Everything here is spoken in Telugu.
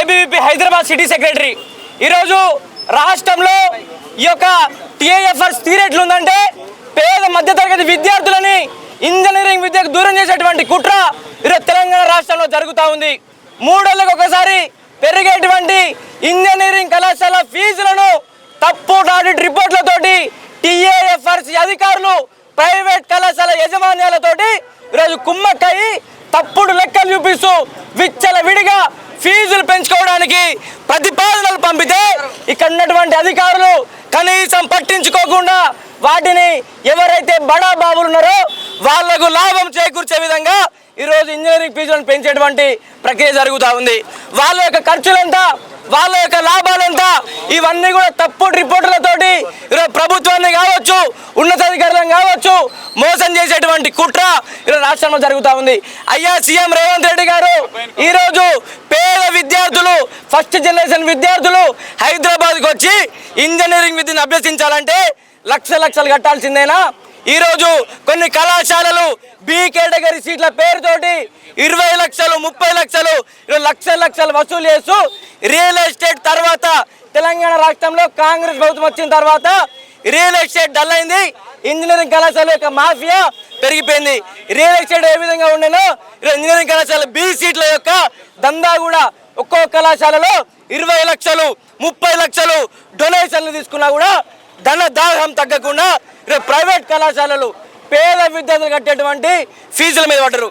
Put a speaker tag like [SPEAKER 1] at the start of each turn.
[SPEAKER 1] ABVP Hyderabad city secretary. ఈరోజు రాష్ట్రంలో ఈ యొక్క టీఏఎఫ్ఆర్ తీరెట్లుందంటే పేద మధ్యతరగతి విద్యార్థులని ఇంజనీరింగ్ విద్యకు దూరం చేసేటువంటి కుట్ర ఈరోజు తెలంగాణ రాష్ట్రంలో జరుగుతూ ఉంది. మూడేళ్ళకి ఒకసారి పెరిగేటువంటి ఇంజనీరింగ్ కళాశాల ఫీజులను తప్పు ఆడిట్ రిపోర్ట్లతోటి టీఏఎఫ్ఆర్సి అధికారులు ప్రైవేట్ కళాశాల యజమాన్యాలతోటి ఈరోజు కుమ్మక్కయి తప్పుడు విచ్చల విడిగా ఫీజులు పెంచుకోవడానికి ప్రతిపాదనలు పంపితే ఇక్కడ ఉన్నటువంటి అధికారులు కనీసం పట్టించుకోకుండా వాటిని ఎవరైతే బడా బాబులు ఉన్నారో వాళ్ళకు లాభం చేకూర్చే విధంగా ఈరోజు ఇంజనీరింగ్ ఫీజులను పెంచేటువంటి ప్రక్రియ జరుగుతూ ఉంది. వాళ్ళ యొక్క ఖర్చులంతా వాళ్ళ యొక్క లాభాలు ఇవన్నీ కూడా తప్పుడు రిపోర్టులతోటి ఈరోజు ప్రభుత్వాన్ని కావచ్చు ఉన్నతాధికారులను కావచ్చు మోసం చేసేటువంటి కుట్ర ఈరోజు రాష్ట్రంలో జరుగుతూ ఉంది. అయ్యా సీఎం రేవంత్ రెడ్డి గారు ఈరోజు పేద విద్యార్థులు ఫస్ట్ జనరేషన్ విద్యార్థులు హైదరాబాద్కి వచ్చి ఇంజనీరింగ్ విద్యను అభ్యసించాలంటే లక్ష లక్షలు కట్టాల్సిందేనా? ఈరోజు కొన్ని కళాశాలలు బి కేటగిరీ సీట్ల పేరుతోటి ఇరవై లక్షలు ముప్పై లక్షలు ఇరవై లక్షలు వసూలు చేస్తూ రియల్ ఎస్టేట్ తర్వాత తెలంగాణ రాష్ట్రంలో కాంగ్రెస్ ప్రభుత్వం వచ్చిన తర్వాత రియల్ ఎస్టేట్ డల్ అయింది ఇంజనీరింగ్ కళాశాల యొక్క మాఫియా పెరిగిపోయింది. రియల్ ఎస్టేట్ ఏ విధంగా ఉండేనో ఇంజనీరింగ్ కళాశాల బీ సీట్ల యొక్క దందా కూడా ఒక్కో కళాశాలలో ఇరవై లక్షలు ముప్పై లక్షలు డొనేషన్లు తీసుకున్నా కూడా ధన దాహం తగ్గకుండా రేపు ప్రైవేట్ కళాశాలలు పేద విద్యార్థులు కట్టేటువంటి ఫీజుల మీద పడ్డరు.